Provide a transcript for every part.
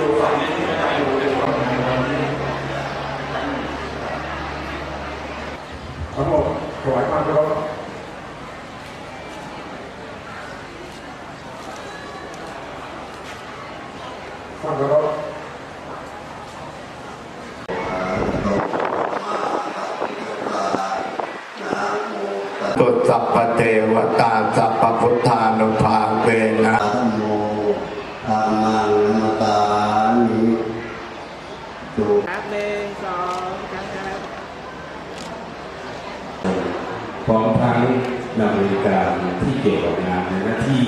ทั้งหมดถวายความเคารพความเคารพตุสัพพเทวตาสัพพพุทธานุภาเวนะโม รรมังนมตานิสุครับหนึ่งสองครับครับพร้อมทั้งนำบริการที่เกี่ยวกับงานในหน้าที่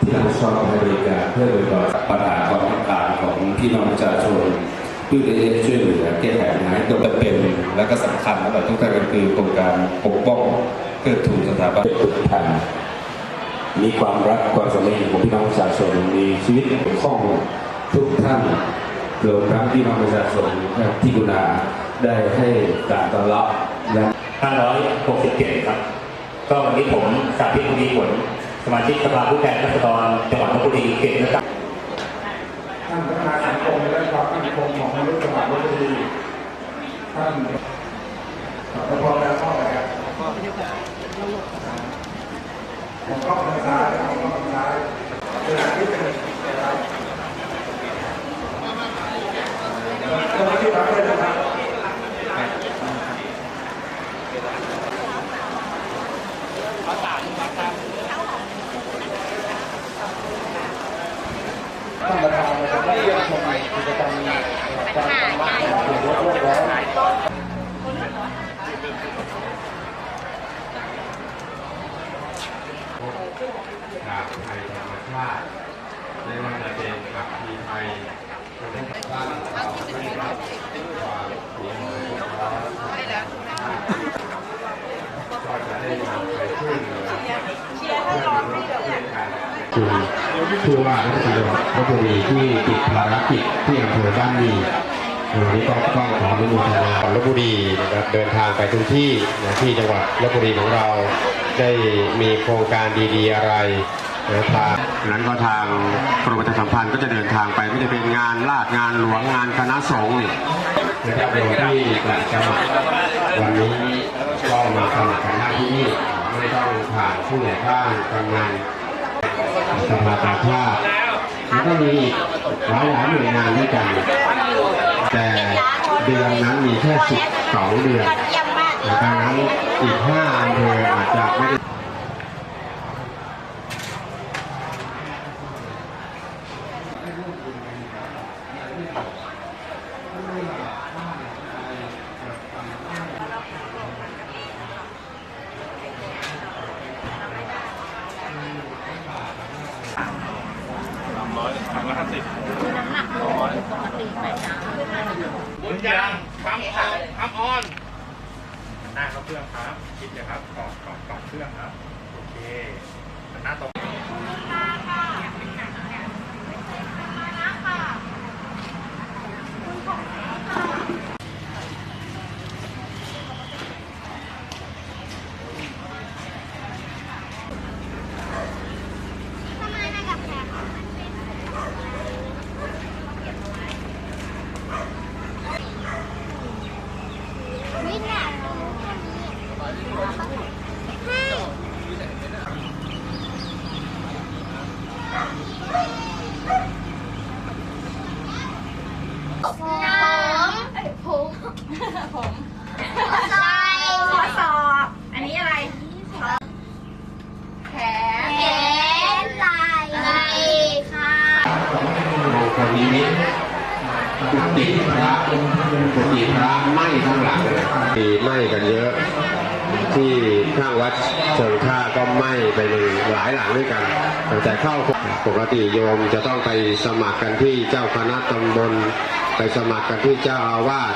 ที่เราชอบให้บริการเพื่อบริการปัญหาความต้องการของพี่น้องประชาชนเพื่อที่จะช่วยเหลือแก้ไขปัญหาให้ตัวเป็นและก็สำคัญและแบบทุกท่านก็คือโครงการปกป้องเพื่อทูนสถาบันทุกท่านมีความรักความสมัครของพี่น้องประชาชน ชีวิตเกี่ยวข้องทุกท่านรวมทั้งพี่น้องประชาชนที่กุณาได้ให้การต้อนรับและ567 ครับ ก็วันนี้ผมสาธิตบุรีผล สมาชิกสภาผู้แทนราษฎรจังหวัดลบบุรีเขตเลือกตั้งท่านพัฒนาสังคมและความมั่นคงของมนุษย์จังหวัดลบบุรีท่านขอพรแล้วข้ออะไรครับผมก็ทางซ้ายผมก็ทางซ้ายเวลาที่เป็นนะครับเจ้าหน้าที่พักด้วยนะครับ ท่านประธานนะครับได้เยี่ยมชมกิจกรรมการทำบ้านของรถโลกร้อนจากภัยธรรมชาติไม่ว่าจะเป็นอัคคีภัยบ้านเราไม่รับความเสียหายก็จะได้นำไปช่วยเหลือเพื่อนร่วมกัน ผู้ว่าราชการจังหวัดลบบุรีที่ติดภารกิจที่อำเภอบ้านมีวันนี้ก็ต้องขออนุโมทนาลบบุรีนะครับเดินทางไปทุกที่นะที่จังหวัดลบบุรีของเราได้มีโครงการดีๆอะไรนะทางนั้นก็ทางกรมประชาสัมพันธ์ก็จะเดินทางไปไม่จะเป็นงานลาดงานหลวงงานคณะสงฆ์นี่นะครับโดยที่จะสมัครวันนี้ก็มาสมัครกันหน้าที่นี่ไม่ต้องผ่านผู้ใหญ่บ้านกำนัน สภากาชาติแล้วก็มีหลายหลายหน่วยงานด้วยกัน แต่เดือนนั้นมีแค่12เดือนดังนั้นอีก5อำเภออาจจะไม่ได้ ยังความออนความออนหน้าเขาเครื่องครับ คิดนะครับกรอบกรอบกรอบเครื่องครับ โอเคหน้าตรง ผมผมผมใส่ข้อศอกอันนี้อะไรแขนแขนไหล่ไหล่ค่ะมงคลนิ มิตกุฏิพระกุฏิพระไหม้ทั้งหลังเลยมีไหม้กันเยอะ ที่ข้างวัดเชิงท่าก็ไหม้ไปหลายหลังด้วยกันแต่เข้าปกติโยมจะต้องไปสมัครกันที่เจ้าคณะตำบลไปสมัครกันที่เจ้าอาวาส